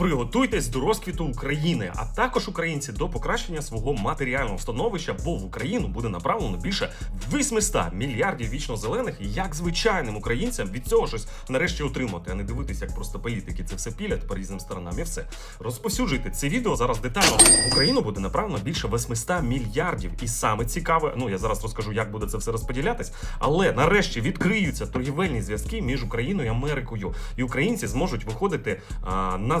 приготуйтесь до розквіту України, а також українці до покращення свого матеріального становища, бо в Україну буде направлено більше 800 мільярдів вічно зелених. І як звичайним українцям від цього щось нарешті отримати, а не дивитися, як просто політики це все пілять по різним сторонам. І все розповсюджуйте це відео зараз детально. В Україну буде направлено більше 800 мільярдів. І саме цікаве, ну я зараз розкажу, як буде це все розподілятись. Але нарешті відкриються торгівельні зв'язки між Україною і Америкою, і українці зможуть виходити а, на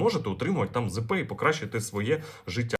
можете отримувати там ЗП і покращити своє життя.